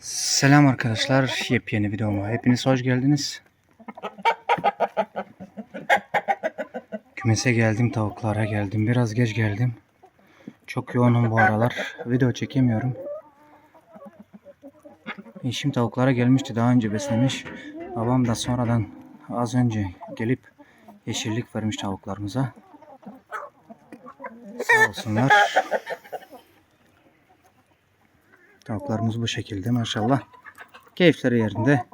Selam arkadaşlar. Yepyeni videoma hepiniz hoş geldiniz. Kümese geldim, tavuklara geldim. Biraz geç geldim. Çok yoğunum bu aralar. Video çekemiyorum. Eşim tavuklara gelmişti daha önce beslemiş. Babam da sonradan az önce gelip yeşillik vermiş tavuklarımıza. Sağ olsunlar. Tavuklarımız bu şekilde maşallah. Keyifleri yerinde.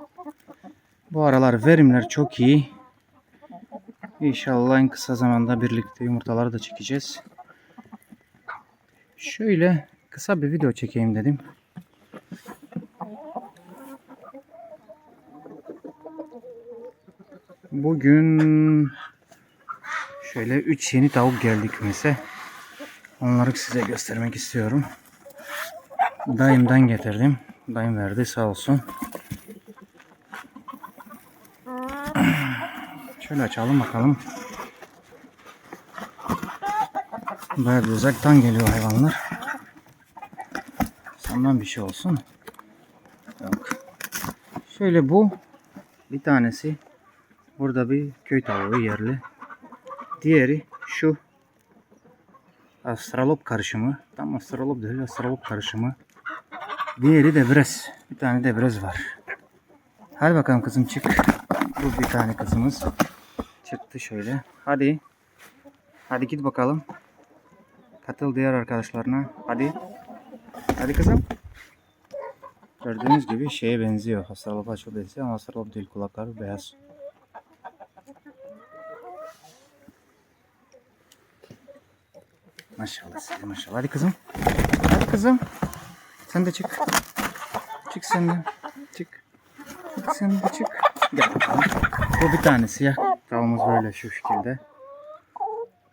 Bu aralar verimler çok iyi. İnşallah en kısa zamanda birlikte yumurtaları da çekeceğiz. Şöyle kısa bir video çekeyim dedim. Bugün şöyle 3 yeni tavuk geldi kümese. Onları size göstermek istiyorum. Dayımdan getirdim. Dayım verdi sağ olsun. Şöyle açalım bakalım. Bayağı uzaktan geliyor hayvanlar. Sanmam bir şey olsun. Yok. Şöyle bu bir tanesi burada bir köy tavuğu yerli. Diğeri şu Astralop karışımı. Tam astralop değil astralop karışımı. Diğeri de brez. Bir tane de brez var. Hadi bakalım kızım çık. Bu bir tane kızımız. Çıktı şöyle. Hadi. Hadi git bakalım. Katıl diğer arkadaşlarına. Hadi. Hadi kızım. Gördüğünüz gibi şeye benziyor. Astralop'a çok benziyor ama astralop değil. Kulakları beyaz. Maşallah maşallah. Hadi kızım. Hadi kızım. Sen de çık. Çık sen de. Çık. Çık sen de çık. Gel bakalım. Bu bir tane siyah. Tavuğumuz böyle şu şekilde.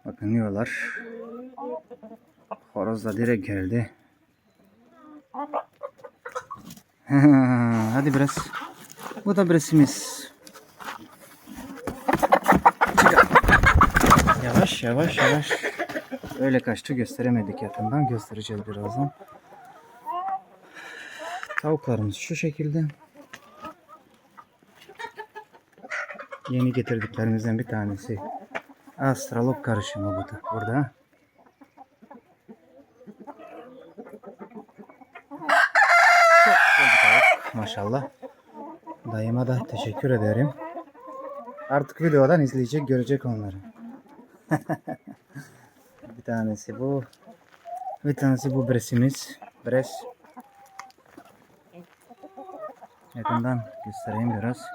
Bakın yiyorlar. Horoz da direkt geldi. Hadi biraz. Bu da birisimiz. Yavaş yavaş yavaş. Öyle kaçtı gösteremedik yakından. Göstereceğiz birazdan. Tavuklarımız şu şekilde. Yeni getirdiklerimizden bir tanesi. Astralop karışımı bu da burada. Maşallah. Dayıma da teşekkür ederim. Artık videodan izleyecek, görecek onları. bir tanesi bu. Bir tanesi bu bresimiz. Bres. Yakından göstereyim biraz.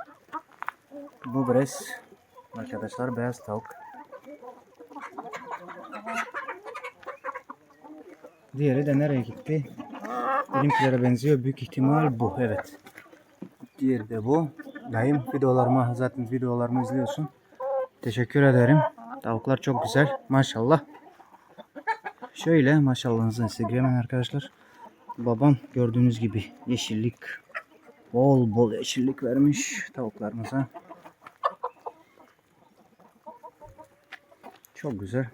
Bu bres. Arkadaşlar beyaz tavuk. Diğeri de nereye gitti? Benimkilere benziyor. Büyük ihtimal bu. Evet. Diğeri de bu. Dayım videolarımı zaten videolarımı izliyorsun. Teşekkür ederim. Tavuklar çok güzel. Maşallah. Şöyle maşallahınızı Instagram'ın arkadaşlar. Babam gördüğünüz gibi yeşillik bol bol yeşillik vermiş tavuklarımıza. Çok güzel.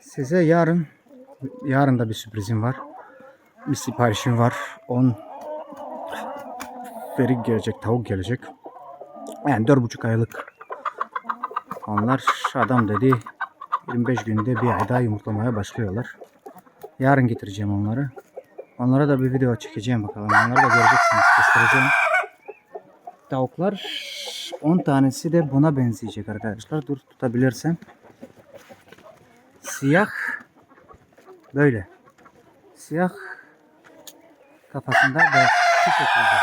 Size yarın yarın da bir sürprizim var. Bir siparişim var. 10 ferik gelecek, tavuk gelecek. Yani dört buçuk aylık. Onlar adam dedi 25 günde bir ay daha yumurtlamaya başlıyorlar. Yarın getireceğim onları. Onlara da bir video çekeceğim bakalım. Onları da göreceksiniz. Göstereceğim. Tavuklar 10 tanesi de buna benzeyecek arkadaşlar. Dur tutabilirsem. Siyah böyle. Siyah kafasında beyaz. Şekilde.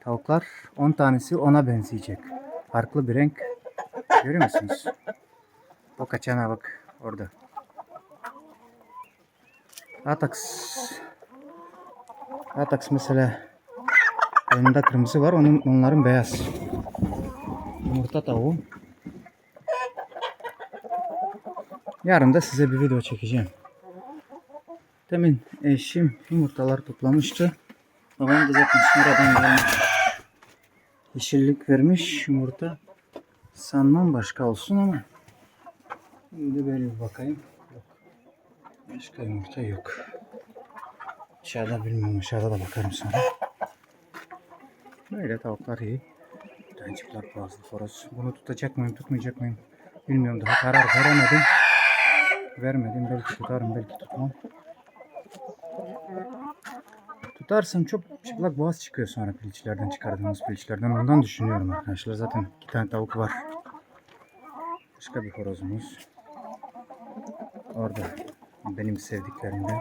Tavuklar 10 tanesi ona benzeyecek. Farklı bir renk. Görüyor musunuz? O kaçana bak orada. Atax. Atax mesela önünde kırmızı var. Onun, onların beyaz. Yumurta tavuğu. Yarın da size bir video çekeceğim. Demin eşim yumurtalar toplamıştı. Babam da zaten sonradan gelmiş. Yeşillik vermiş yumurta. Sanmam başka olsun ama. Şimdi böyle bir bakayım. Yok. Başka yumurta yok. Aşağıda bilmiyorum aşağıda da bakarım sonra. Böyle tavuklar iyi. Çıplak boğazlı horoz. Bunu tutacak mıyım tutmayacak mıyım bilmiyorum daha karar veremedim. Vermedim belki tutarım belki tutmam. Tutarsam çok çıplak boğaz çıkıyor sonra piliçlerden çıkardığımız piliçlerden. Ondan düşünüyorum arkadaşlar. Zaten iki tane tavuk var. Başka bir horozumuz. Orada benim sevdiklerimden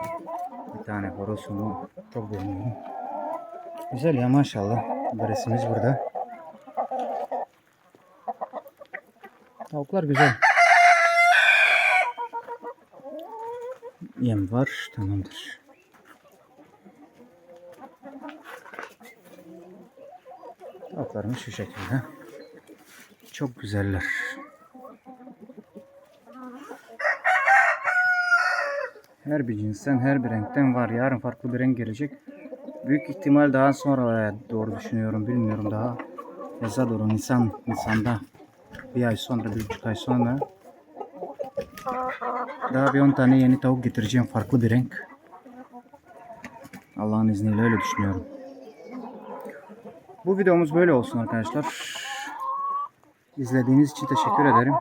bir tane horozumu çok beğeniyorum. Güzel ya maşallah. Beresimiz burada. Tavuklar güzel. Yem var. Tamamdır. Tavuklarımız şu şekilde. Çok güzeller. Her bir cinsten, her bir renkten var. Yarın farklı bir renk gelecek. Büyük ihtimal daha sonra doğru düşünüyorum. Bilmiyorum daha. Yaza doğru Nisan, Nisan'da bir ay sonra, bir buçuk ay sonra daha bir 10 tane yeni tavuk getireceğim. Farklı bir renk. Allah'ın izniyle öyle düşünüyorum. Bu videomuz böyle olsun arkadaşlar. İzlediğiniz için teşekkür ederim.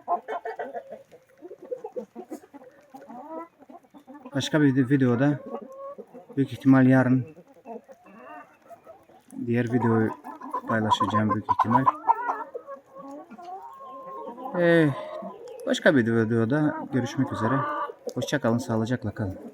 Başka bir videoda büyük ihtimal yarın diğer videoyu paylaşacağım büyük ihtimal. Ee, başka bir videoda görüşmek üzere. Hoşçakalın, sağlıcakla kalın.